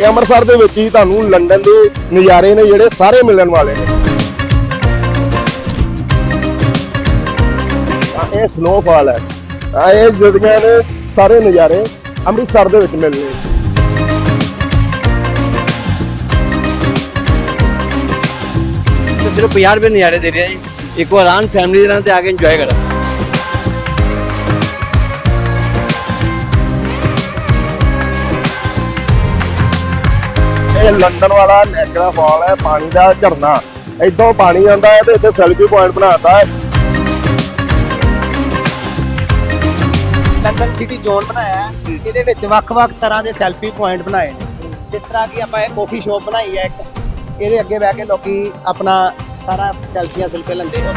ਇਹ ਅੰਮ੍ਰਿਤਸਰ ਦੇ ਵਿੱਚ ਹੀ ਤੁਹਾਨੂੰ ਲੰਡਨ ਦੇ ਨਜ਼ਾਰੇ ਨੇ ਜਿਹੜੇ ਸਾਰੇ ਮਿਲਣ ਵਾਲੇ ਨੇ। ਇਹ ਸਨੋਫਾਲ ਹੈ। ਤਾਂ ਇਹ ਜਿਹੜੀਆਂ ਨੇ ਸਾਰੇ ਨਜ਼ਾਰੇ ਅੰਮ੍ਰਿਤਸਰ ਦੇ ਵਿੱਚ ਮਿਲਣੇ ਤੇ ਸਿਰਫ 50 ਰੁਪਏ ਨਜ਼ਾਰੇ ਦੇ ਰਿਹਾ ਜੀ। ਇੱਕ ਵਾਰ ਆਨ ਫੈਮਿਲੀ ਦੇ ਨਾਲ ਤੇ ਆ ਕੇ ਇੰਜੋਏ ਕਰਾਂ। ਇਹ ਲੰਡਨ ਵਾਲਾ ਨੈਗਰਾ ਫਾਲ ਹੈ, ਪਾਣੀ ਦਾ ਝਰਨਾ। ਇਦੋਂ ਪਾਣੀ ਆਉਂਦਾ ਹੈ ਤੇ ਇੱਥੇ ਸੈਲਫੀ ਪੁਆਇੰਟ ਬਣਾਤਾ ਹੈ। ਲੰਡਨ ਸਿਟੀ ਜ਼ੋਨ ਬਣਾਇਆ ਹੈ। ਇਹਦੇ ਵਿੱਚ ਵੱਖ-ਵੱਖ ਤਰ੍ਹਾਂ ਦੇ ਸੈਲਫੀ ਪੁਆਇੰਟ ਬਣਾਏ ਨੇ। ਜਿਸ ਤਰ੍ਹਾਂ ਕਿ ਆਪਾਂ ਇਹ ਕਾਫੀ ਸ਼ਾਪ ਬਣਾਈ ਹੈ ਇੱਕ। ਇਹਦੇ ਅੱਗੇ ਬਹਿ ਕੇ ਲੋਕੀ ਆਪਣਾ ਸਾਰਾ ਸੈਲਫੀਆਂ ਸੈਲਫੀ ਲੈਂਦੇ ਹੋ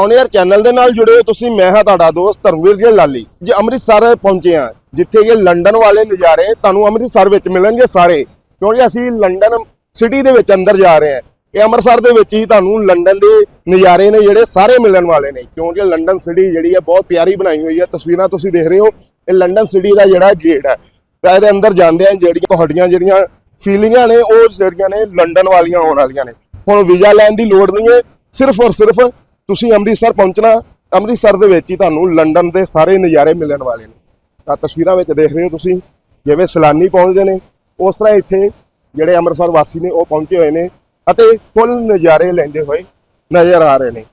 ਔਨ 에ਅਰ ਚੈਨਲ ਦੇ ਨਾਲ ਜੁੜੇ ਹੋ ਤੁਸੀਂ, ਮੈਂ ਹਾਂ ਤੁਹਾਡਾ ਦੋਸਤ ਧਰਮਵੀਰ ਜੀ ਲਾਲੀ। ਜੇ ਅੰਮ੍ਰਿਤਸਰ ਪਹੁੰਚੇ ਹਾਂ, ਜਿੱਥੇ ਇਹ ਲੰਡਨ ਵਾਲੇ ਨਜ਼ਾਰੇ ਤੁਹਾਨੂੰ ਅੰਮ੍ਰਿਤਸਰ ਵਿੱਚ ਮਿਲਣਗੇ ਸਾਰੇ। ਕਿਉਂਕਿ ਅਸੀਂ ਲੰਡਨ ਸਿਟੀ ਦੇ ਵਿੱਚ ਅੰਦਰ ਜਾ ਰਹੇ ਹਾਂ। ਇਹ ਅੰਮ੍ਰਿਤਸਰ ਦੇ ਵਿੱਚ ਹੀ ਤੁਹਾਨੂੰ ਲੰਡਨ ਦੇ ਨਜ਼ਾਰੇ ਨੇ ਜਿਹੜੇ ਸਾਰੇ ਮਿਲਣ ਵਾਲੇ ਨੇ। ਕਿਉਂਕਿ ਲੰਡਨ ਸਿਟੀ ਜਿਹੜੀ ਹੈ ਬਹੁਤ ਪਿਆਰੀ ਬਣਾਈ ਹੋਈ ਹੈ। ਤਸਵੀਰਾਂ ਤੁਸੀਂ ਦੇਖ ਰਹੇ ਹੋ, ਇਹ ਲੰਡਨ ਸਿਟੀ ਦਾ ਜਿਹੜਾ ਗੇਟ ਹੈ। ਤਾਂ ਇਹਦੇ ਅੰਦਰ ਜਾਂਦੇ ਆ ਜਿਹੜੀਆਂ ਤੁਹਾਡੀਆਂ ਜਿਹੜੀਆਂ ਫੀਲਿੰਗਾਂ ਨੇ, ਉਹ ਜਿਹੜੀਆਂ ਨੇ ਲੰਡਨ ਵਾਲੀਆਂ ਆਉਣ ਵਾਲੀਆਂ ਨੇ। ਹੁਣ ਵੀਜ਼ਾ ਲੈਣ ਦੀ ਲੋੜ ਨਹੀਂ ਹੈ, ਸਿਰਫ ਔਰ ਸਿਰਫ ਤੁਸੀਂ ਅੰਮ੍ਰਿਤਸਰ ਪਹੁੰਚਣਾ, ਅੰਮ੍ਰਿਤਸਰ ਦੇ ਵਿੱਚ ਹੀ ਤੁਹਾਨੂੰ ਲੰਡਨ ਦੇ ਸਾਰੇ ਨਜ਼ਾਰੇ ਮਿਲਣ ਵਾਲੇ ਨੇ। ਤਾਂ ਤਸਵੀਰਾਂ ਵਿੱਚ ਦੇਖ ਰਹੇ ਹੋ ਤੁਸੀਂ, ਜਿਵੇਂ ਸੈਲਾਨੀ ਪਹੁੰਚਦੇ ਨੇ, ਉਸ ਤਰ੍ਹਾਂ ਇੱਥੇ ਜਿਹੜੇ ਅੰਮ੍ਰਿਤਸਰ ਵਾਸੀ ਨੇ, ਉਹ ਪਹੁੰਚੇ ਹੋਏ ਨੇ ਅਤੇ ਫੁੱਲ ਨਜ਼ਾਰੇ ਲੈਂਦੇ ਹੋਏ ਨਜ਼ਰ ਆ ਰਹੇ ਨੇ।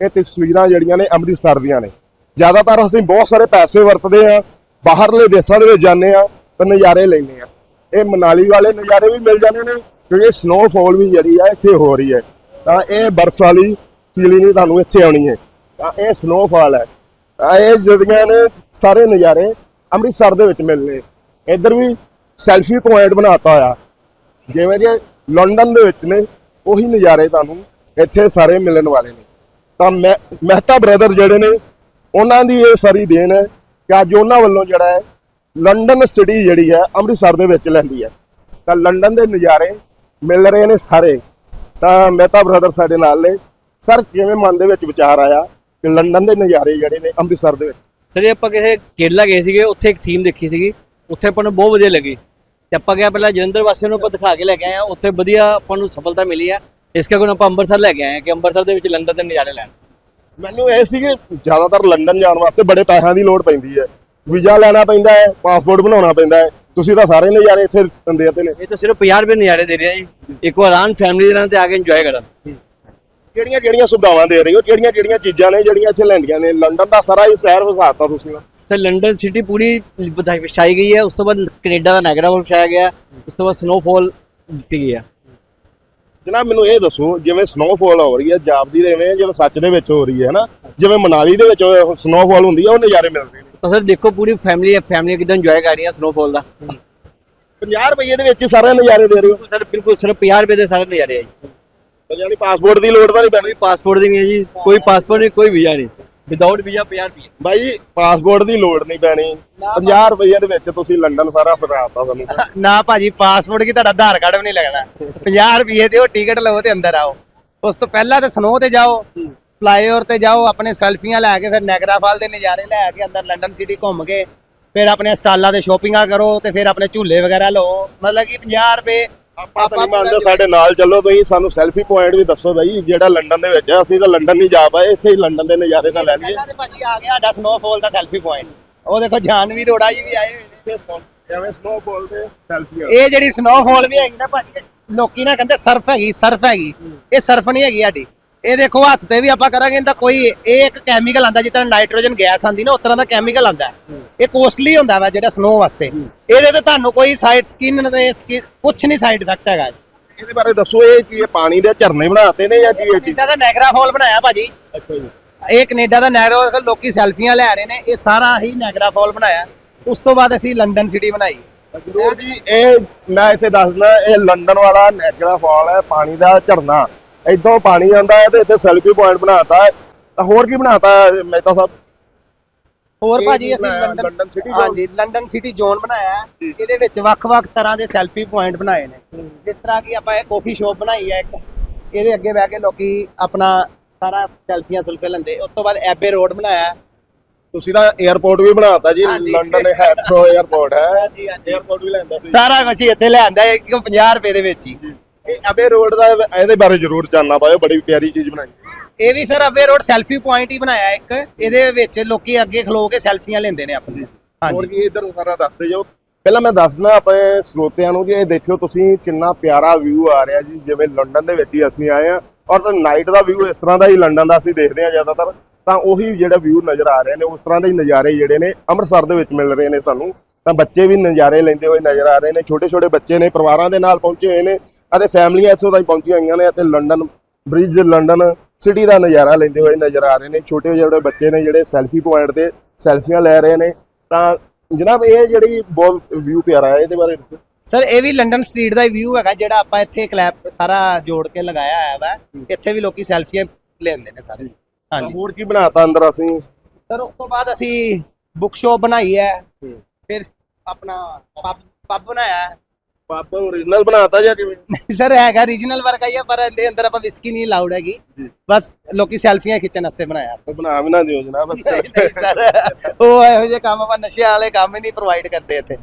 ਇਹ ਤਸਵੀਰਾਂ ਜਿਹੜੀਆਂ ਨੇ ਅੰਮ੍ਰਿਤਸਰ ਦੀਆਂ ਨੇ। ਜ਼ਿਆਦਾਤਰ ਅਸੀਂ ਬਹੁਤ ਸਾਰੇ ਪੈਸੇ ਵਰਤਦੇ ਆ ਬਾਹਰਲੇ ਦੇਸ਼ਾਂ ਦੇ ਵਿੱਚ ਜਾਂਦੇ ਆ ਤਾਂ ਨਜ਼ਾਰੇ ਲੈਂਦੇ ਆ ਇਹ ਮਨਾਲੀ ਵਾਲੇ ਨਜ਼ਾਰੇ ਵੀ ਮਿਲ ਜਾਂਦੇ ਨੇ, ਕਿਉਂਕਿ ਸਨੋਫਾਲ ਵੀ ਜਿਹੜੀ ਆ, ਇੱਥੇ ਹੋ ਰਹੀ ਹੈ। ਤਾਂ ਇਹ ਬਰਫ਼ ਵਾਲੀ ਫੀਲਿੰਗ ਤੁਹਾਨੂੰ ਇੱਥੇ ਆਉਣੀ ਹੈ। ਤਾਂ ਇਹ ਸਨੋਫਾਲ ਹੈ। ਤਾਂ ਇਹ ਜਿਹੜੀਆਂ ਨੇ ਸਾਰੇ ਨਜ਼ਾਰੇ ਅੰਮ੍ਰਿਤਸਰ ਦੇ ਵਿੱਚ ਮਿਲਨੇ ਇੱਧਰ ਵੀ ਸੈਲਫੀ ਪੁਆਇੰਟ ਬਣਾਤਾ ਹੋਇਆ। ਜਿਵੇਂ ਕਿ ਲੰਡਨ ਦੇ ਵਿੱਚ ਨੇ, ਉਹੀ ਨਜ਼ਾਰੇ ਤੁਹਾਨੂੰ ਇੱਥੇ ਸਾਰੇ ਮਿਲਣ ਵਾਲੇ ਨੇ। ਤਾਂ ਮੈਂ, ਮਹਿਤਾ ਬ੍ਰਦਰ ਜਿਹੜੇ ਨੇ, ਉਹਨਾਂ ਦੀ ਇਹ ਸਾਰੀ ਦੇਣ ਹੈ ਕਿ ਅੱਜ ਉਹਨਾਂ ਵੱਲੋਂ ਜਿਹੜਾ ਹੈ, ਲੰਡਨ ਸਿਟੀ ਜਿਹੜੀ ਹੈ, ਅੰਮ੍ਰਿਤਸਰ ਦੇ ਵਿੱਚ ਲੈਂਦੀ ਹੈ। ਤਾਂ ਲੰਡਨ ਦੇ ਨਜ਼ਾਰੇ ਮਿਲ ਰਹੇ ਨੇ ਸਾਰੇ। ਤਾਂ ਮਹਿਤਾ ਬ੍ਰਦਰ ਸਾਡੇ ਨਾਲ ਨੇ। ਸਰ ਕਿਵੇਂ ਮਨ ਦੇ ਵਿੱਚ ਵਿਚਾਰ ਆਇਆ ਕਿ ਲੰਡਨ ਦੇ ਨਜ਼ਾਰੇ ਜਿਹੜੇ ਨੇ ਅੰਮ੍ਰਿਤਸਰ ਦੇ ਵਿੱਚ। ਸਰ ਇਹ ਆਪਾਂ ਕਿਸੇ ਕੇਰਲਾ ਗਏ ਸੀਗੇ ਉੱਥੇ ਇੱਕ ਥੀਮ ਦੇਖੀ ਸੀਗੀ। ਉੱਥੇ ਆਪਾਂ ਨੂੰ ਬਹੁਤ ਵਧੀਆ ਲੱਗੀ। ਤੇ ਆਪਾਂ ਗਿਆ ਪਹਿਲਾਂ ਜਲੰਧਰ ਵਾਸੀਆਂ ਨੂੰ ਆਪਾਂ ਦਿਖਾ ਕੇ ਲੈ ਕੇ ਆਏ ਆ ਉੱਥੇ ਵਧੀਆ ਆਪਾਂ ਨੂੰ ਸਫਲਤਾ ਮਿਲੀ ਆ ਇਸ ਕਰਕੇ ਹੁਣ ਆਪਾਂ ਅੰਮ੍ਰਿਤਸਰ ਲੈ ਕੇ ਆਏ ਆ ਕਿ ਅੰਮ੍ਰਿਤਸਰ ਦੇ ਵਿੱਚ ਲੰਡਨ ਦੇ ਨਜ਼ਾਰੇ ਲੈਣ। ਮੈਨੂੰ ਇਹ ਸੀ ਕਿ ਜ਼ਿਆਦਾਤਰ ਲੰਡਨ ਜਾਣ ਵਾਸਤੇ ਬੜੇ ਪੈਸਿਆਂ ਦੀ ਲੋੜ ਪੈਂਦੀ ਹੈ। ਵੀਜ਼ਾ ਲੈਣਾ ਪੈਂਦਾ ਹੈ ਪਾਸਪੋਰਟ ਬਣਾਉਣਾ ਪੈਂਦਾ ਹੈ। ਤੁਸੀਂ ਤਾਂ ਸਾਰੇ ਨਜ਼ਾਰੇ ਇੱਥੇ ਦਿੰਦੇ ਤੇ ਨੇ। ਇਹ ਤਾਂ ਸਿਰਫ 50 ਰੁਪਏ ਨਜ਼ਾਰੇ ਦੇ ਰਿਹਾ ਜੀ। ਇੱਕ ਵਾਰ ਆਨ ਫੈਮਿਲੀ ਦੇ ਨਾਲ ਤੇ ਆ ਕੇ ਇੰਜੋਏ ਕਰਾਂ ਕਿਹੜੀਆਂ ਕਿਹੜੀਆਂ ਸੁਵਿਧਾਵਾਂ ਦੇ ਰਹੇ ਹੋ? ਕਿਹੜੀਆਂ ਕਿਹੜੀਆਂ ਚੀਜ਼ਾਂ ਨੇ ਜਿਹੜੀਆਂ ਇੱਥੇ ਲੈਂਦੀਆਂ ਨੇ? ਲੰਡਨ ਦਾ ਸਾਰਾ ਹੀ ਸ਼ਹਿਰ ਵਿਖਾਤਾ ਤੁਸੀਂ ਤੇ ਲੰਡਨ ਸਿਟੀ ਪੂਰੀ ਵਧਾਈ ਵਿਛਾਈ ਗਈ ਹੈ। ਉਸ ਤੋਂ ਬਾਅਦ ਕੈਨੇਡਾ ਦਾ ਨਾਇਗਰਾ ਫਾਲ ਵਿਛਾਇਆ ਗਿਆ। ਉਸ ਤੋਂ ਬਾਅਦ ਸਨੋਫਾਲ ਦਿੱਤੀ ਗਈ ਹੈ। ਜਨਾਬ ਮੈਨੂੰ ਇਹ ਦੱਸੋ ਜਿਵੇਂ ਸਨੋਫਾਲ ਹੋ ਰਹੀ ਹੈ ਜਾਪਦੀ ਦੇ ਐਵੇਂ ਜਿਵੇਂ ਸੱਚ ਦੇ ਵਿੱਚ ਹੋ ਰਹੀ ਹੈ ਨਾ? ਜਿਵੇਂ ਮਨਾਲੀ ਦੇ ਵਿੱਚ ਸਨੋਫਾਲ ਹੁੰਦੀ ਹੈ ਉਹ ਨਜ਼ਾਰੇ ਮਿਲਦੇ ਨੇ। ਤਾਂ ਸਰ ਦੇਖੋ ਪੂਰੀ ਫੈਮਿਲੀ ਫੈਮਿਲੀ ਕਿਦਾਂ ਇੰਜੋਏ ਕਰ ਰਹੀਆਂ ਸਨੋਫਾਲ ਦਾ। 50 ਰੁਪਏ ਦੇ ਵਿੱਚ ਹੀ ਸਾਰੇ ਨਜ਼ਾਰੇ ਦੇ ਰਹੇ ਹੋ। ਸਰ ਬਿਲਕੁਲ ਸਿਰਫ 50 ਰੁਪਏ ਦੇ ਸਾਰੇ ਨਜ਼ਾਰੇ ਆ ਜੀ। ਤਾਂ ਯਾਨੀ ਪਾਸਪੋਰਟ ਦੀ ਲੋੜ ਤਾਂ ਨਹੀਂ ਪੈਣੀ। ਕੋਈ ਪਾਸਪੋਰਟ ਦੀ ਨਹੀਂ ਹੈ ਜੀ। ਕੋਈ ਪਾਸਪੋਰਟ ਨਹੀਂ ਕੋਈ ਵੀਜ਼ਾ ਨਹੀਂ। ਵਿਦਆਊਟ ਵੀਜ਼ਾ 50 ਰੁਪਏ ਬਾਈ ਪਾਸਪੋਰਟ ਦੀ ਲੋੜ ਨਹੀਂ ਪੈਣੀ। 50 ਰੁਪਏ ਦੇ ਵਿੱਚ ਤੁਸੀਂ ਲੰਡਨ ਸਾਰਾ ਫਿਰਾਤਾ ਤੁਹਾਨੂੰ ਨਾ ਭਾਜੀ ਪਾਸਪੋਰਟ ਕੀ ਤੁਹਾਡਾ ਆਧਾਰ ਕਾਰਡ ਵੀ ਨਹੀਂ ਲੱਗਣਾ। 50 ਰੁਪਏ ਦਿਓ ਟਿਕਟ ਲਵੋ ਤੇ ਅੰਦਰ ਆਓ। ਉਸ ਤੋਂ ਪਹਿਲਾਂ ਤੇ ਸਨੋ ਤੇ ਜਾਓ ਫਲਾਈਓਵਰ ਤੇ ਜਾਓ ਆਪਣੇ ਸੈਲਫੀਆਂ ਲੈ ਕੇ ਫਿਰ ਨੈਗਰਾ ਫਾਲ ਦੇ ਨਜ਼ਾਰੇ ਲੈ ਕੇ ਅੰਦਰ ਲੰਡਨ ਸਿਟੀ ਘੁੰਮ ਕੇ ਫਿਰ ਆਪਣੇ ਸਟਾਲਾਂ ਤੇ ਸ਼ੋਪਿੰਗਾਂ ਕਰੋ ਤੇ ਫਿਰ ਆਪਣੇ ਝੂਲੇ ਵਗੈਰਾ ਲਓ। ਮਤਲਬ ਕਿ 50 ਰੁਪਏ ਆਪਾਂ ਤਾਂ ਨਹੀਂ ਮੰਨਦੇ ਸਾਡੇ ਨਾਲ ਚੱਲੋ ਤੁਸੀਂ ਸਾਨੂੰ ਸੈਲਫੀ ਪੁਆਇੰਟ ਵੀ ਦੱਸੋ ਬਾਈ ਜਿਹੜਾ ਲੰਡਨ ਦੇ ਵਿੱਚ ਹੈ ਅਸੀਂ ਤਾਂ ਲੰਡਨ ਨਹੀਂ ਜਾ ਪਾਏ ਇੱਥੇ ਹੀ ਲੰਡਨ ਦੇ ਨਜ਼ਾਰੇ ਤਾਂ ਲੈ ਲਈਏ ਪਹਿਲਾਂ ਤੇ ਭਾਜੀ ਆ ਗਿਆ ਸਾਡਾ ਸਨੋਫਾਲ ਦਾ ਸੈਲਫੀ ਪੁਆਇੰਟ ਉਹ ਦੇਖੋ ਜਾਨਵੀ ਰੋੜਾ ਜੀ ਵੀ ਆਏ ਹੋਏ ਨੇ। ਜਿਵੇਂ ਸਨੋਫਾਲ ਤੇ ਸੈਲਫੀ ਇਹ ਜਿਹੜੀ ਸਨੋਫਾਲ ਵੀ ਹੈਗੀ ਨਾ ਭਾਜੀ ਲੋਕੀ ਨਾ ਕਹਿੰਦੇ ਸਰਫ ਹੈਗੀ ਸਰਫ ਹੈਗੀ। ਇਹ ਸਰਫ ਨਹੀਂ ਹੈਗੀ ਸਾਡੀ। ਇਹ ਦੇਖੋ ਹੱਥ ਤੇ ਵੀ ਆਪਾਂ ਕਰਾਂਗੇ ਇਹਦਾ ਕੋਈ ਇਹ ਇੱਕ ਕੈਮੀਕਲ ਆਂਦਾ ਜਿੱਦਾਂ ਨਾਈਟ੍ਰੋਜਨ ਗੈਸ ਆਂਦੀ ਨਾ ਉਸ ਤਰ੍ਹਾਂ ਦਾ ਕੈਮੀਕਲ ਆਂਦਾ। ਇਹ ਕੋਸਟਲੀ ਹੁੰਦਾ ਵਾ ਜਿਹੜਾ ਸਨੋ ਵਾਸਤੇ। ਇਹਦੇ ਤੇ ਤੁਹਾਨੂੰ ਕੋਈ ਸਾਈਡ ਸਕਿਨ ਤੇ ਕੁਝ ਨਹੀਂ ਸਾਈਡ ਇਫੈਕਟ ਹੈਗਾ ਇਹਦੇ। ਬਾਰੇ ਦੱਸੋ ਇਹ ਕੀ ਇਹ ਪਾਣੀ ਦੇ ਝਰਨੇ ਬਣਾਤੇ ਨੇ ਜਾਂ ਕੀ ਇਹ ਕੈਨੇਡਾ ਦਾ ਨੈਗਰਾ ਫਾਲ ਬਣਾਇਆ ਭਾਜੀ। ਅੱਛਾ ਜੀ। ਇਹ ਕੈਨੇਡਾ ਦਾ ਨੈਗਰਾ ਲੋਕੀ ਸੈਲਫੀਆਂ ਲੈ ਰਹੇ ਨੇ ਇਹ ਸਾਰਾ ਹੀ ਨੈਗਰਾ ਫਾਲ ਬਣਾਇਆ। ਉਸ ਤੋਂ ਬਾਅਦ ਅਸੀਂ ਲੰਡਨ ਸਿਟੀ ਬਣਾਈ। ਜਰੂਰ ਜੀ ਇਹ ਮੈਂ ਇੱਥੇ ਦੱਸਦਾ ਇਹ ਲੰਡਨ ਵਾਲਾ ਨੈਗਰਾ ਫਾਲ ਹੈ ਪਾਣੀ ਦਾ ਝਰਨਾ। ਇੱਥੋਂ ਪਾਣੀ ਆਉਂਦਾ ਤੇ ਇੱਥੇ ਸੈਲਫੀ ਪੁਆਇੰਟ ਬਣਾਤਾ ਹੈ। ਤਾਂ ਹੋਰ ਕੀ ਬਣਾਤਾ ਹੈ ਮਹਿਤਾ ਸਾਹਿਬ? ਹੋਰ ਭਾਜੀ ਅਸੀਂ ਲੰਡਨ ਲੰਡਨ ਸਿਟੀ ਹਾਂਜੀ ਲੰਡਨ ਸਿਟੀ ਜ਼ੋਨ ਬਣਾਇਆ ਹੈ। ਇਹਦੇ ਵਿੱਚ ਵੱਖ-ਵੱਖ ਤਰ੍ਹਾਂ ਦੇ ਸੈਲਫੀ ਪੁਆਇੰਟ ਬਣਾਏ ਨੇ। ਜਿਸ ਤਰ੍ਹਾਂ ਕਿ ਆਪਾਂ ਇਹ ਕਾਫੀ ਸ਼ਾਪ ਬਣਾਈ ਹੈ ਇੱਕ। ਇਹਦੇ ਅੱਗੇ ਬਹਿ ਕੇ ਲੋਕੀ ਆਪਣਾ ਸਾਰਾ ਸੈਲਫੀਆਂ ਸਲਫੇ ਲੈਂਦੇ। ਉਸ ਤੋਂ ਬਾਅਦ ਐਬੇ ਰੋਡ ਬਣਾਇਆ ਤੁਸੀਂ ਤਾਂ 에어ਪੋਰਟ ਵੀ ਬਣਾਤਾ ਜੀ। ਲੰਡਨ ਹੈਥਰੋ 에어ਪੋਰਟ ਹੈ। ਜੀ 에어ਪੋਰਟ ਵੀ ਲੈਂਦਾ ਸਾਰਾ ਕੁਝ ਇੱਥੇ ਲੈਂਦਾ 150 ਰੁਪਏ ਦੇ ਵਿੱਚ ਹੀ। ਇਹ ਅਬੇ ਰੋਡ ਦਾ ਇਹਦੇ ਬਾਰੇ ਜ਼ਰੂਰ ਜਾਨਣਾ ਪਾਇਓ ਬੜੀ ਪਿਆਰੀ ਚੀਜ਼ ਬਣਾਈ। ਇਹ ਵੀ sir Abbey road selfie point ਹੀ ਬਣਾਇਆ ਇੱਕ ਇਹਦੇ ਵਿੱਚ ਲੋਕੀ ਅੱਗੇ ਖਲੋ ਕੇ ਸੈਲਫੀਆਂ ਲੈਂਦੇ ਨੇ ਆਪਣੇ। ਹੋਰ ਕੀ ਇਧਰ ਸਾਰਾ ਦੱਸਦੇ ਜਾਓ ਪਹਿਲਾਂ ਮੈਂ ਦੱਸਦਾ ਆਪਣੇ ਸਰੋਤਿਆਂ ਨੂੰ ਕਿ ਇਹ ਦੇਖਿਓ ਤੁਸੀਂ ਕਿੰਨਾ ਪਿਆਰਾ ਵਿਊ ਆ ਰਿਹਾ ਜੀ ਜਿਵੇਂ ਲੰਡਨ ਦੇ ਵਿੱਚ ਹੀ ਅਸੀਂ ਆਏ ਆ ਔਰ ਨਾਈਟ ਦਾ ਵਿਊ ਇਸ ਤਰ੍ਹਾਂ ਦਾ ਹੀ ਲੰਡਨ ਦਾ ਅਸੀਂ ਦੇਖਦੇ ਆ ਜ਼ਿਆਦਾਤਰ। ਤਾਂ ਉਹੀ ਜਿਹੜਾ ਵਿਊ ਨਜ਼ਰ ਆ ਰਹੇ ਨੇ ਉਸ ਤਰ੍ਹਾਂ ਦੇ ਹੀ ਨਜ਼ਾਰੇ ਜਿਹੜੇ ਨੇ ਅੰਮ੍ਰਿਤਸਰ ਦੇ ਵਿੱਚ ਮਿਲ ਰਹੇ ਨੇ ਤੁਹਾਨੂੰ। ਤਾਂ ਬੱਚੇ ਵੀ ਨਜ਼ਾਰੇ ਲੈਂਦੇ ਹੋਏ ਨਜ਼ਰ ਆ ਰਹੇ ਨੇ ਛੋਟੇ ਛੋਟੇ ਬੱਚੇ ਨੇ ਪਰਿਵਾਰਾਂ ਦੇ ਨਾਲ ਪਹੁੰਚੇ ਹੋਏ ਨੇ। ਅਤੇ ਫੈਮਲੀਆਂ ਇੱਥੋਂ ਤਾਈਂ ਪਹੁੰਚੀਆਂ ਹੋਈਆਂ ਨੇ ਅਤੇ ਲੰਡਨ ਬ੍ਰਿਜ ਲੰਡਨ ਸਿਟੀ ਦਾ ਨਜ਼ਾਰਾ ਲੈਂਦੇ ਹੋਏ ਨਜ਼ਰ ਆ ਰਹੇ ਨੇ। ਛੋਟੇ ਜਿਹੜੇ ਬੱਚੇ ਨੇ ਜਿਹੜੇ ਸੈਲਫੀ ਪੁਆਇੰਟ ਤੇ ਸੈਲਫੀਆਂ ਲੈ ਰਹੇ ਨੇ। ਤਾਂ ਜਨਾਬ ਇਹ ਜਿਹੜੀ ਬਹੁਤ ਵਿਊ ਪਿਆਰਾ ਹੈ ਇਹਦੇ ਬਾਰੇ। ਸਰ ਇਹ ਵੀ ਲੰਡਨ ਸਟਰੀਟ ਦਾ ਵਿਊ ਹੈਗਾ ਜਿਹੜਾ ਆਪਾਂ ਇੱਥੇ ਕਲੈਪ ਸਾਰਾ ਜੋੜ ਕੇ ਲਗਾਇਆ ਹੋਇਆ ਵਾ। ਇੱਥੇ ਵੀ ਲੋਕੀ ਸੈਲਫੀਆਂ ਲੈਂਦੇ ਨੇ ਸਾਰੇ। ਹਾਂਜੀ। ਹੋਰ ਕੀ ਬਣਾਤਾ ਅੰਦਰ ਅਸੀਂ? ਸਰ ਉਸ ਤੋਂ ਬਾਅਦ ਅਸੀਂ ਬੁੱਕ ਸ਼ਾਪ ਬਣਾਈ ਹੈ। ਹੂੰ। ਫਿਰ ਆਪਣਾ ਪਬ ਪਬ ਬਣਾਇਆ। ਹੈ ਪਾਪਾ ਓਰੀਜਨਲ ਬਣਾਤਾ ਜਾਂ ਕਿਵੇਂ? ਸਰ ਹੈਗਾ ਰੀਜਨਲ ਵਰਗਾ ਹੀ ਹੈ ਪਰ ਇਹਦੇ ਅੰਦਰ ਆਪਾਂ ਵਿਸਕੀ ਨਹੀਂ ਲਾਉਡ ਹੈਗੀ। ਜੀ। ਬਸ ਲੋਕੀ ਸੈਲਫੀਆਂ ਖਿੱਚਣ ਵਾਸਤੇ ਬਣਾਇਆ। ਉਹ ਬਣਾ ਵੀ ਨਾ ਦਿਓ ਜਨਾਬ। ਨਹੀਂ ਨਹੀਂ ਸਰ ਉਹ ਇਹੋ ਜਿਹੇ ਕੰਮ ਆਪਾਂ ਨਸ਼ੇ ਵਾਲੇ ਕੰਮ ਹੀ ਨਹੀਂ ਪ੍ਰੋਵਾਈਡ ਕਰਦੇ ਇੱਥੇ।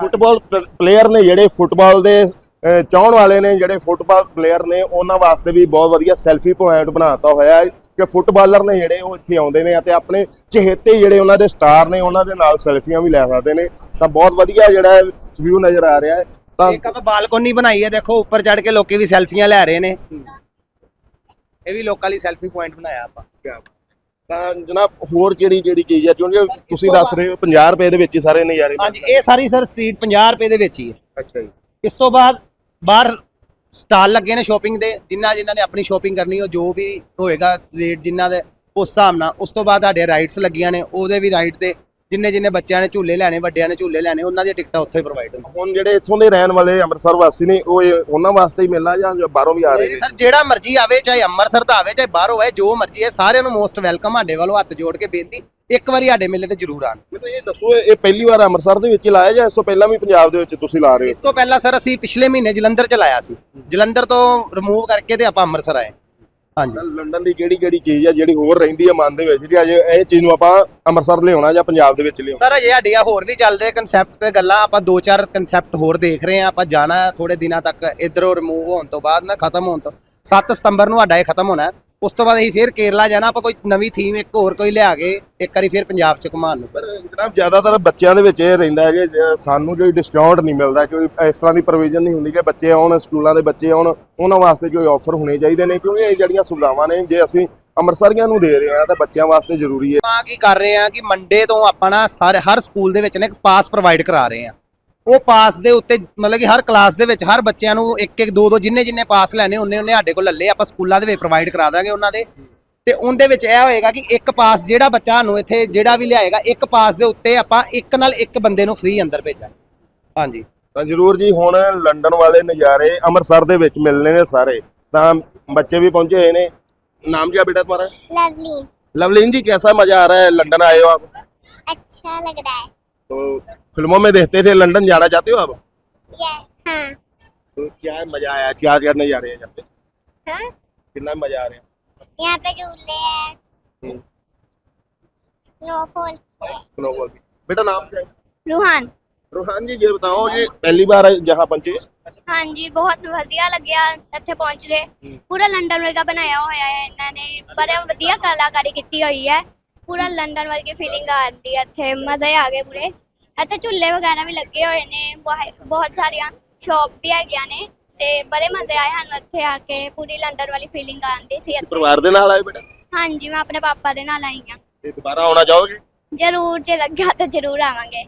ਫੁੱਟਬਾਲ ਪਲੇਅਰ ਨੇ ਜਿਹੜੇ ਫੁੱਟਬਾਲ ਦੇ ਅਹ, ਚਾਹਣ ਵਾਲੇ ਨੇ ਜਿਹੜੇ ਫੁੱਟਬਾਲ ਪਲੇਅਰ ਨੇ ਉਹਨਾਂ ਵਾਸਤੇ ਵੀ ਬਹੁਤ ਵਧੀਆ ਸੈਲਫੀ ਪੁਆਇੰਟ ਬਣਾਤਾ ਹੋਇਆ ਹੈ ਕਿ ਫੁੱਟਬਾਲਰ ਨੇ ਜਿਹੜੇ ਉਹ ਇੱਥੇ ਆਉਂਦੇ ਨੇ ਅਤੇ ਆਪਣੇ ਚਹੇਤੇ ਜਿਹੜੇ ਉਹਨਾਂ ਦੇ ਸਟਾਰ ਨੇ ਉਹਨਾਂ ਦੇ ਨਾਲ ਸੈਲਫੀਆਂ ਵੀ ਲੈ ਸਕਦੇ ਨੇ। ਤਾਂ ਬਹੁਤ ਵਧੀਆ ਜਿਹੜਾ ਵਿਊ ਨਜ਼ਰ ਆ ਰਿਹਾ ਹੈ। ਤਾਂ ਇੱਕ ਆਪਾਂ ਬਾਲਕੋਨੀ ਬਣਾਈ ਹੈ ਦੇਖੋ ਉੱਪਰ ਚੜ ਕੇ ਲੋਕੀ ਵੀ ਸੈਲਫੀਆਂ ਲੈ ਰਹੇ ਨੇ। ਇਹ ਵੀ ਲੋਕਾਂ ਲਈ ਸੈਲਫੀ ਪੁਆਇੰਟ ਬਣਾਇਆ ਆਪਾਂ। ਤਾਂ ਜਨਾਬ ਹੋਰ ਕਿਹੜੀ ਕਿਹੜੀ ਚੀਜ਼ ਹੈ? ਕਿਉਂਕਿ ਤੁਸੀਂ ਦੱਸ ਰਹੇ ਹੋ 50 ਰੁਪਏ ਦੇ ਵਿੱਚ ਹੀ ਸਾਰੇ ਨਜ਼ਾਰੇ ਹਾਂਜੀ ਇਹ ਸਾਰੀ ਸਰ ਸਟਰੀਟ 50 ਰੁਪਏ ਦੇ ਵਿੱਚ ਹੀ ਹੈ। ਅੱਛਾ ਜੀ। ਇਸ ਤੋਂ ਬਾਅਦ ਬਾਹਰ ਸਟਾਲ ਲੱਗੇ ਨੇ ਸ਼ਾਪਿੰਗ ਦੇ ਜਿਨ੍ਹਾਂ ਜਿਨ੍ਹਾਂ ਨੇ ਆਪਣੀ ਸ਼ਾਪਿੰਗ ਕਰਨੀ ਉਹ ਜੋ ਵੀ ਹੋਏਗਾ ਰੇਟ ਜਿਨ੍ਹਾਂ ਦੇ ਉਸ ਹਿਸਾਬ ਨਾਲ। ਉਸ ਤੋਂ ਬਾਅਦ ਸਾਡੇ ਰਾਈਡਸ ਲੱਗੀਆਂ ਨੇ ਉਹਦੇ ਵੀ ਰਾਈਡ ਤੇ ਜਿੰਨੇ ਜਿੰਨੇ ਬੱਚਿਆਂ ਨੇ ਝੂਲੇ ਲੈਣੇ ਵੱਡਿਆਂ ਨੇ ਝੂਲੇ ਲੈਣੇ ਉਹਨਾਂ ਦੀਆਂ ਟਿਕਟਾਂ ਉੱਥੇ ਪ੍ਰੋਵਾਈਡ ਹੁੰਦੀਆਂ। ਹੁਣ ਜਿਹੜੇ ਇੱਥੋਂ ਦੇ ਰਹਿਣ ਵਾਲੇ ਅੰਮ੍ਰਿਤਸਰ ਵਾਸੀ ਨੇ ਉਹ ਇਹ ਉਹਨਾਂ ਵਾਸਤੇ ਹੀ ਮਿਲਣਾ ਜਾਂ ਜਾਂ ਬਾਹਰੋਂ ਵੀ ਆ ਰਹੇ ਨੇ? ਸਰ ਜਿਹੜਾ ਮਰਜ਼ੀ ਆਵੇ ਚਾਹੇ ਅੰਮ੍ਰਿਤਸਰ ਦਾ ਆਵੇ ਚਾਹੇ ਬਾਹਰੋਂ ਆਵੇ ਜੋ ਮਰਜ਼ੀ ਹੈ ਸਾਰਿਆਂ ਨੂੰ ਮੋਸਟ ਵੈਲਕਮ ਸਾਡੇ ਵੱਲੋਂ ਹੱਥ ਜੋੜ ਕੇ ਬੇਨਤੀ ਇੱਕ ਵਾਰੀ ਸਾਡੇ ਮੇਲੇ ਤੇ ਜ਼ਰੂਰ ਆਣ ਮੈਨੂੰ ਇਹ ਦੱਸੋ ਇਹ ਪਹਿਲੀ ਵਾਰ ਅੰਮ੍ਰਿਤਸਰ ਦੇ ਵਿੱਚ ਹੀ ਲਾਇਆ ਜਾਂ ਇਸ ਤੋਂ ਪਹਿਲਾਂ ਵੀ ਪੰਜਾਬ ਦੇ ਵਿੱਚ ਤੁਸੀਂ ਲਾ ਰਹੇ ਇਸ ਤੋਂ ਪਹਿਲਾਂ ਸਰ ਅਸੀਂ ਪਿਛਲੇ ਮਹੀਨੇ ਜਲੰਧਰ ਚ ਲਾਇਆ ਸੀ। ਜਲੰਧਰ ਤੋਂ ਰਿਮੂਵ ਕਰਕੇ ਤੇ ਆਪਾਂ ਅੰਮ੍ਰਿਤਸਰ ਆਏ। ਹਾਂਜੀ। ਲੰਡਨ ਦੀ ਕਿਹੜੀ ਕਿਹੜੀ ਚੀਜ਼ ਹੈ ਜਿਹੜੀ ਹੋਰ ਰਹਿੰਦੀ ਹੈ ਮਨ ਦੇ ਵਿੱਚ ਕਿ ਅਜੇ ਇਹ ਚੀਜ਼ ਨੂੰ ਆਪਾਂ ਅੰਮ੍ਰਿਤਸਰ ਲਿਆਉਣਾ ਜਾਂ ਪੰਜਾਬ ਦੇ ਵਿੱਚ ਲਿਆਉਣਾ? ਸਰ ਅਜੇ ਸਾਡੀਆਂ ਹੋਰ ਵੀ ਚੱਲ ਰਹੇ ਕਨਸੈਪਟ ਤੇ ਗੱਲਾਂ ਆਪਾਂ ਦੋ ਚਾਰ ਕਨਸੈਪਟ ਹੋਰ ਦੇਖ ਰਹੇ ਆ ਆਪਾਂ ਜਾਣਾ ਥੋੜੇ ਦਿਨਾਂ ਤੱਕ ਇਧਰੋਂ ਰਿਮੂਵ ਹੋਣ ਤੋਂ ਬਾਅਦ ਨਾ ਖਤਮ ਹੋਣ ਤੋਂ। 7 ਸਤੰਬਰ ਨੂੰ ਸਾਡਾ ਇਹ ਖਤਮ ਹੋਣਾ ਹੈ। ਉਸ ਤੋਂ ਬਾਅਦ ਅਸੀਂ ਫਿਰ ਕੇਰਲਾ ਜਾਣਾ ਆਪਾਂ ਕੋਈ ਨਵੀਂ ਥੀਮ ਇੱਕ ਹੋਰ ਕੋਈ ਲਿਆ ਕੇ ਇੱਕ ਵਾਰੀ ਫਿਰ ਪੰਜਾਬ ਚ ਘੁਮਾਉਣ ਨੂੰ। ਪਰ ਜਨਾਬ ਜ਼ਿਆਦਾਤਰ ਬੱਚਿਆਂ ਦੇ ਵਿੱਚ ਇਹ ਰਹਿੰਦਾ ਹੈ ਕਿ ਸਾਨੂੰ ਕੋਈ ਡਿਸਕਾਊਂਟ ਨਹੀਂ ਮਿਲਦਾ ਕੋਈ ਇਸ ਤਰ੍ਹਾਂ ਦੀ ਪ੍ਰੋਵੀਜ਼ਨ ਨਹੀਂ ਹੁੰਦੀ ਕਿ ਬੱਚੇ ਆਉਣ ਸਕੂਲਾਂ ਦੇ ਬੱਚੇ ਆਉਣ ਉਹਨਾਂ ਵਾਸਤੇ ਕੋਈ ਆਫਰ ਹੋਣੇ ਚਾਹੀਦੇ ਨੇ ਕਿਉਂਕਿ ਇਹ ਜਿਹੜੀਆਂ ਸੁਵਿਧਾਵਾਂ ਨੇ ਜੇ ਅਸੀਂ ਅੰਮ੍ਰਿਤਸਰੀਆਂ ਨੂੰ ਦੇ ਰਹੇ ਹਾਂ ਤਾਂ ਬੱਚਿਆਂ ਵਾਸਤੇ ਜ਼ਰੂਰੀ ਹੈ। ਆਪਾਂ ਕੀ ਕਰ ਰਹੇ ਆ ਕਿ ਮੰਡੇ ਤੋਂ ਆਪਾਂ ਨਾ ਹਰ ਸਕੂਲ ਦੇ ਵਿੱਚ ਨਾ ਇੱਕ ਪਾਸ ਪ੍ਰੋਵਾਈਡ ਕਰਾ ਰਹੇ ਆ ਉਹ ਪਾਸ ਦੇ ਉੱਤੇ ਮਤਲਬ ਕਿ ਹਰ ਕਲਾਸ ਦੇ ਵਿੱਚ ਹਰ ਬੱਚਿਆਂ ਨੂੰ ਇੱਕ ਇੱਕ ਦੋ ਦੋ ਜਿੰਨੇ ਜਿੰਨੇ ਪਾਸ ਲੈਣੇ ਉਹਨੇ ਉਹਨੇ ਸਾਡੇ ਕੋਲ ਲੱਲੇ ਆਪਾਂ ਸਕੂਲਾਂ ਦੇ ਵਿੱਚ ਪ੍ਰੋਵਾਈਡ ਕਰਾ ਦਾਂਗੇ ਉਹਨਾਂ ਦੇ ਤੇ ਉਹਦੇ ਵਿੱਚ ਇਹ ਹੋਏਗਾ ਕਿ ਇੱਕ ਪਾਸ ਜਿਹੜਾ ਬੱਚਾ ਸਾਨੂੰ ਇੱਥੇ ਜਿਹੜਾ ਵੀ ਲਿਆਏਗਾ ਇੱਕ ਪਾਸ ਦੇ ਉੱਤੇ ਆਪਾਂ ਇੱਕ ਨਾਲ ਇੱਕ ਬੰਦੇ ਨੂੰ ਫ੍ਰੀ ਅੰਦਰ ਭੇਜਾਂਗੇ ਹਾਂਜੀ ਤਾਂ ਜ਼ਰੂਰ ਜੀ ਹੁਣ ਲੰਡਨ ਵਾਲੇ ਨਜ਼ਾਰੇ ਅੰਮ੍ਰਿਤਸਰ ਦੇ ਵਿੱਚ ਮਿਲਨੇ ਨੇ ਸਾਰੇ ਤਾਂ ਬੱਚੇ ਵੀ ਪਹੁੰਚੇ ਹੋਏ ਨੇ ਨਾਮ क्या बेटा तुम्हारा लवली लवलीन जी कैसा मजा आ रहा है लंदन आए हो आप अच्छा लग रहा है तो फिल्मों में देखते थे लंदन जाना चाहते हो आप ये हाँ तो क्या मजा आया क्या क्या नजारे हैं यहाँ पे हाँ कितना मजा आ रहा है यहाँ पे झूले हैं हम्म। स्नोफॉल स्नोबॉल की बेटा नाम क्या है रूहान रोहान जी ये बताओ ये पहली बार जहाँ पहुंचे ਹਾਂਜੀ ਬਹੁਤ ਵਧੀਆ ਲੱਗਿਆ ਇੱਥੇ ਪਹੁੰਚ ਗਏ ਪੂਰਾ ਲੰਡਨ ਵਰਗਾ ਬਣਾਇਆ ਹੋਇਆ ਹੈ ਇਹਨਾਂ ਨੇ ਬੜੇ ਵਧੀਆ ਕਲਾਕਾਰੀ ਕੀਤੀ ਹੋਈ ਹੈ ਪੂਰਾ ਲੰਡਨ ਵਰਗੀ ਫੀਲਿੰਗ ਆ ਰਹੀ ਹੈ ਇੱਥੇ ਮਜ਼ਾ ਆ ਗਿਆ ਪੂਰੇ। ਇੱਥੇ ਝੁੱਲੇ ਵਗੈਰਾ ਵੀ ਲੱਗੇ ਹੋਏ ਨੇ ਬਹੁਤ- ਸਾਰੀਆਂ ਸ਼ਾਪ ਵੀ ਹੈਗੀਆਂ ਨੇ ਤੇ ਬੜੇ ਮਜ਼ੇ ਆਏ ਹਨ ਇੱਥੇ ਆ ਕੇ ਪੂਰੀ ਲੰਡਨ ਵਾਲੀ ਫੀਲਿੰਗ ਆਉਂਦੀ ਸੀ ਇੱਥੇ। ਪਰਿਵਾਰ ਦੇ ਨਾਲ ਆਏ ਬੇਟਾ? ਹਾਂਜੀ ਮੈਂ ਆਪਣੇ ਪਾਪਾ ਦੇ ਨਾਲ ਆਈ ਹਾਂ। ਤੇ ਦੁਬਾਰਾ ਆਉਣਾ ਚਾਹੋਗੇ? ਜ਼ਰੂਰ ਜੇ ਲੱਗਿਆ ਤਾਂ ਜ਼ਰੂਰ ਆਵਾਂਗੇ।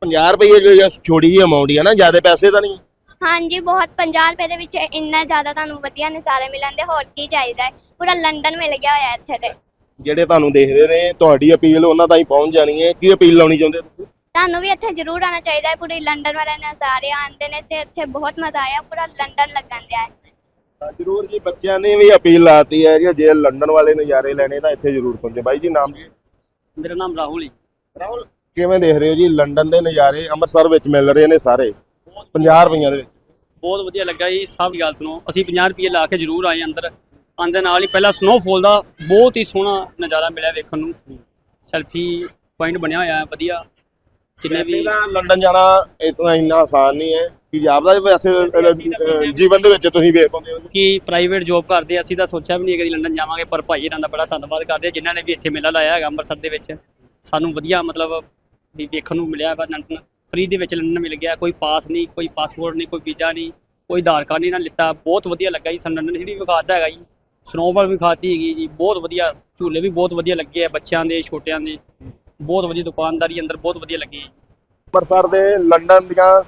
50 ਰੁਪਏ ਜੋ ਇਹ ਛੋਟੀ ਅਮਾਉਂਟ ਹੀ ਨਾ ਜ਼ਿਆਦਾ ਪੈਸੇ ਤਾਂ ਨਹੀਂ। ਹਾਂਜੀ ਬਹੁਤ 50 ਰੁਪਏ ਦੇ ਵਿੱਚ ਇੰਨਾ ਜ਼ਿਆਦਾ ਤੁਹਾਨੂੰ ਵਧੀਆ ਨਜ਼ਾਰੇ ਮਿਲਣਦੇ ਹੋਰ ਕੀ ਚਾਹੀਦਾ ਹੈ? ਪੂਰਾ ਲੰਡਨ ਮਿਲ ਗਿਆ ਹੋਇਆ ਇੱਥੇ ਤੇ। ਜਿਹੜੇ ਤੁਹਾਨੂੰ ਦੇਖ ਰਹੇ ਨੇ ਤੁਹਾਡੀ ਅਪੀਲ ਉਹਨਾਂ ਤਾਈਂ ਪਹੁੰਚ ਜਾਣੀ ਹੈ। ਕੀ ਅਪੀਲ ਲਾਉਣੀ ਚਾਹੁੰਦੇ ਤੁਸੀਂ? ਤੁਹਾਨੂੰ ਵੀ ਇੱਥੇ ਜ਼ਰੂਰ ਆਉਣਾ ਚਾਹੀਦਾ ਹੈ। ਪੂਰੀ ਲੰਡਨ ਵਾਲੇ ਨਜ਼ਾਰੇ ਆਉਂਦੇ ਨੇ ਤੇ ਇੱਥੇ ਬਹੁਤ ਮਜ਼ਾ ਆਇਆ। ਪੂਰਾ ਲੰਡਨ ਲੱਗਣ ਦਿਆ ਹੈ। ਤਾਂ ਜ਼ਰੂਰ ਜੀ ਬੱਚਿਆਂ ਨੇ ਵੀ ਅਪੀਲ ਲਾਤੀ ਹੈ ਕਿ ਜੇ ਲੰਡਨ ਵਾਲੇ ਨਜ਼ਾਰੇ ਲੈਣੇ ਤਾਂ ਇੱਥੇ ਜ਼ਰੂਰ ਪਹੁੰਚੇ। ਬਾਈ ਜੀ ਨਾਮ ਜੀ ਮੇਰਾ ਨਾਮ ਰਾਹੁਲ ਜੀ। ਰਾਹੁਲ ਕਿਵੇਂ ਦੇਖ ਰਹੇ ਹੋ ਜੀ? ਲੰਡਨ ਦੇ ਨਜ਼ਾਰੇ ਅੰਮ੍ਰਿਤਸਰ ਵਿੱਚ ਮਿਲ ਰਹੇ ਨੇ ਸਾਰੇ। 50 ਰੁਪਈਆਂ ਦੇ ਵਿੱਚ। ਬਹੁਤ ਵਧੀਆ ਲੱਗਾ ਜੀ। ਸਭ ਦੀ ਗੱਲ ਸੁਣੋ। ਅਸੀਂ 50 ਰੁਪਏ ਲਾ ਕੇ ਜ਼ਰੂਰ ਆਏ ਅੰਦਰ। ਆਂਦੇ ਨਾਲ ਹੀ ਪਹਿਲਾਂ ਸਨੋਫਾਲ ਦਾ ਬਹੁਤ ਹੀ ਸੋਹਣਾ ਨਜ਼ਾਰਾ ਮਿਲਿਆ ਵੇਖਣ ਨੂੰ। ਸੈਲਫੀ ਪੁਆਇੰਟ ਬਣਿਆ ਹੋਇਆ ਹੈ ਵਧੀਆ। ਜਿੰਨੇ ਵੀ ਲੰਡਨ ਜਾਣਾ ਇਤਨਾ ਇੰਨਾ ਆਸਾਨ ਨਹੀਂ ਹੈ ਕਿ ਜੀ ਵੈਸੇ ਅਹ, ਜੀਵਨ ਦੇ ਵਿੱਚ ਤੁਸੀਂ ਵੇਖ ਪਾਉਂਦੇ ਹੋ। ਕਿ ਪ੍ਰਾਈਵੇਟ ਜੌਬ ਕਰਦੇ ਆ, ਅਸੀਂ ਤਾਂ ਸੋਚਿਆ ਵੀ ਨਹੀਂ ਕਦੀ ਲੰਡਨ ਜਾਵਾਂਗੇ ਪਰ ਭਾਈ ਇਹਨਾਂ ਦਾ ਬੜਾ ਧੰਨਵਾਦ ਕਰਦੇ ਆ ਜਿਨ੍ਹਾਂ ਨੇ ਵੀ ਇੱਥੇ ਮੇਲਾ ਲਾਇਆ ਹੈਗਾ ਅੰਮ੍ਰਿਤਸਰ ਦੇ ਵਿੱਚ। ਸਾਨੂੰ ਵਧੀਆ ਮਤਲਬ ਵੀ ਵੇਖਣ ਨੂੰ ਮਿਲਿਆ ਵਾ ਲੰਡਨ ਫ੍ਰੀ ਦੇ ਵਿੱਚ ਲੰਡਨ ਮਿਲ ਗਿਆ ਕੋਈ ਪਾਸ ਨਹੀਂ ਕੋਈ ਪਾਸਪੋਰਟ ਨਹੀਂ ਕੋਈ ਵੀਜ਼ਾ ਨਹੀਂ ਕੋਈ ਆਧਾਰ ਕਾਰਡ ਨਹੀਂ ਨਾ ਲਿੱਤਾ। ਬਹੁਤ ਵਧੀਆ ਲੱਗਾ ਜੀ ਸਾਨੂੰ ਲੰਡਨ ਸਿਟੀ ਵਿਖਾਤਾ ਹੈਗਾ ਜੀ। ਸਨੋਫਾਲ ਵੀ ਖਾਤੀ ਹੈਗੀ ਜੀ ਬਹੁਤ ਵਧੀਆ ਝੂਲੇ ਵੀ ਬਹੁਤ ਵਧੀਆ ਲੱਗੇ ਆ ਬੱਚਿਆਂ ਦੇ ਛੋਟਿਆਂ ਦੇ ਬਹੁਤ ਵਧੀਆ ਦੁਕਾਨਦਾਰੀ ਅੰਦਰ ਬਹੁਤ ਵਧੀਆ ਲੱਗੀ ਜੀ। ਅੰਮ੍ਰਿਤਸਰ ਦੇ ਲੰਡਨ ਦੀਆਂ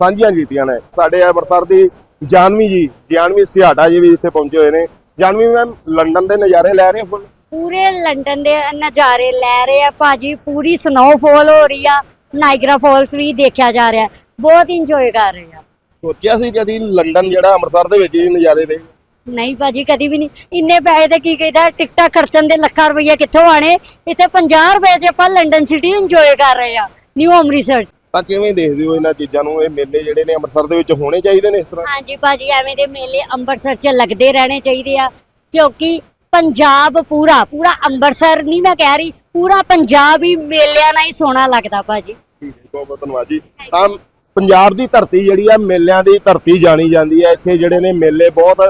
ਸਾਂਝੀਆਂ ਕੀਤੀਆਂ ਨੇ। ਸਾਡੇ ਅੰਮ੍ਰਿਤਸਰ ਦੀ ਜਾਨਵੀ ਜੀ ਜਾਨਵੀ ਸਿਹਾਟਾ ਜੀ ਵੀ ਇੱਥੇ ਪਹੁੰਚੇ ਹੋਏ ਨੇ। ਜਾਨਵੀ ਮੈਮ ਲੰਡਨ ਦੇ ਨਜ਼ਾਰੇ ਲੈ ਰਹੇ ਹੋ ਪੂਰੇ ਲੰਡਨ ਦੇ ਨਜ਼ਾਰੇ ਲੈ ਰਹੇ ਆ ਭਾਜੀ ਪੂਰੀ ਸਨੋਫਾਲ ਹੋ ਰਹੀ ਆ ਨਾਇਗਰਾ ਫਾਲਸ ਵੀ ਦੇਖਿਆ ਜਾ ਰਿਹਾ ਬਹੁਤ ਇੰਜੋਏ ਕਰ ਰਹੇ ਆ। ਸੋਚਿਆ ਸੀ ਕਦੀ ਲੰਡਨ ਜਿਹੜਾ ਅੰਮ੍ਰਿਤਸਰ ਦੇ ਵਿੱਚ ਹੀ ਨਜ਼ਾਰੇ ਦੇ ਨਹੀਂ ਭਾਜੀ ਕਦੀ ਵੀ ਨਹੀਂ। ਇੰਨੇ ਪੈਸੇ ਤੇ ਕੀ ਕਹਿੰਦਾ? ਟਿਕਟਾਂ ਖਰਚਣ ਦੇ ਲੱਖਾਂ ਰੁਪਏ ਕਿੱਥੋਂ ਆਣੇ ਇੱਥੇ 50 ਰੁਪਏ 'ਚ ਆਪਾਂ ਲੰਡਨ ਸਿਟੀ ਇੰਜੋਏ ਕਰ ਰਹੇ ਆ ਨਿਊ ਅੰਮ੍ਰਿਤਸਰ। ਤਾਂ ਕਿਵੇਂ ਦੇਖਦੇ ਹੋ ਇਹਨਾਂ ਚੀਜ਼ਾਂ ਨੂੰ? ਇਹ ਮੇਲੇ ਜਿਹੜੇ ਨੇ ਅੰਮ੍ਰਿਤਸਰ ਦੇ ਵਿੱਚ ਹੋਣੇ ਚਾਹੀਦੇ ਨੇ ਇਸ ਤਰ੍ਹਾਂ? ਹਾਂਜੀ ਭਾਜੀ ਐਵੇਂ ਦੇ ਮੇਲੇ ਅੰਮ੍ਰਿਤਸਰ 'ਚ ਲੱਗਦੇ ਰਹਿਣੇ ਚਾਹੀਦੇ ਆ ਕਿਉਂਕਿ ਪੰਜਾਬ ਪੂਰਾ ਪੂਰਾ ਅੰਮ੍ਰਿਤਸਰ ਨਹੀਂ ਮੈਂ ਕਹਿ ਰਹੀ ਪੂਰਾ ਪੰਜਾਬ ਹੀ ਮੇਲਿਆਂ ਨਾਲ ਹੀ ਸੋਹਣਾ ਲੱਗਦਾ ਭਾਜੀ। ਠੀਕ ਹੈ, ਬਹੁਤ ਬਹੁਤ ਧੰਨਵਾਦ ਜੀ। ਤਾਂ ਪੰਜਾਬ ਦੀ ਧਰਤੀ ਜਿਹੜੀ ਆ ਮੇਲਿਆਂ ਦੀ ਧਰਤੀ ਜਾਣੀ ਜਾਂਦੀ ਹੈ। ਇੱਥੇ ਜਿਹੜੇ ਨੇ ਮੇਲੇ ਬਹੁਤ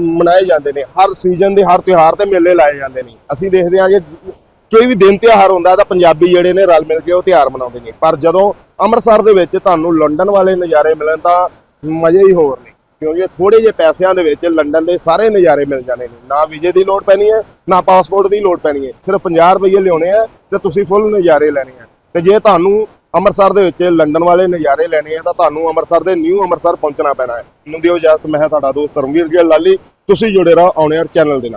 ਮਨਾਏ ਜਾਂਦੇ ਨੇ। ਹਰ ਸੀਜ਼ਨ ਦੇ ਹਰ ਤਿਉਹਾਰ ਤੇ ਮੇਲੇ ਲਾਏ ਜਾਂਦੇ ਨੇ। ਅਸੀਂ ਦੇਖਦੇ ਹਾਂ ਜੇ ਕੋਈ ਵੀ ਦਿਨ ਤਿਉਹਾਰ ਹੁੰਦਾ, ਤਾਂ ਪੰਜਾਬੀ ਜਿਹੜੇ ਨੇ ਰਲ ਮਿਲ ਕੇ ਉਹ ਤਿਉਹਾਰ ਮਨਾਉਂਦੇ ਨੇ। ਪਰ ਜਦੋਂ ਅੰਮ੍ਰਿਤਸਰ ਦੇ ਵਿੱਚ ਤੁਹਾਨੂੰ ਲੰਡਨ ਵਾਲੇ ਨਜ਼ਾਰੇ ਮਿਲਣ, ਤਾਂ ਮਜ਼ੇ ਹੀ ਹੋਰ ਨੇ। ਕਿਉਂਕਿ ਥੋੜੇ ਜਿਹੇ ਪੈਸਿਆਂ ਦੇ ਵਿੱਚ ਲੰਡਨ ਦੇ ਸਾਰੇ ਨਜ਼ਾਰੇ ਮਿਲ ਜਾਣੇ ਨੇ। ਨਾ ਵੀਜ਼ੇ ਦੀ ਲੋੜ ਪੈਣੀ ਹੈ, ਨਾ ਪਾਸਪੋਰਟ ਦੀ ਲੋੜ ਪੈਣੀ ਹੈ। ਸਿਰਫ 50 ਰੁਪਏ ਲਿਆਉਣੇ ਆ ਤੇ ਤੁਸੀਂ ਫੁੱਲ ਨਜ਼ਾਰੇ ਲੈਣੇ ਆ। ਤੇ ਜੇ ਤੁਹਾਨੂੰ ਅੰਮ੍ਰਿਤਸਰ ਦੇ ਵਿੱਚ ਲੰਡਨ ਵਾਲੇ ਨਜ਼ਾਰੇ ਲੈਣੇ ਆ ਤਾਂ ਤੁਹਾਨੂੰ ਅੰਮ੍ਰਿਤਸਰ ਦੇ ਨਿਊ ਅੰਮ੍ਰਿਤਸਰ ਪਹੁੰਚਣਾ ਪੈਣਾ ਹੈ। ਮੈਨੂੰ ਦਿਓ ਇਜਾਜ਼ਤ, ਮੈਂ ਤੁਹਾਡਾ ਦੋਸਤ ਧਰਮਵੀਰ ਗਿੱਲ ਲਾਲੀ। ਤੁਸੀਂ ਜੁੜੇ ਰਹੋ ਆਉਣੇ ਚੈਨਲ ਦੇ ਨਾਲ।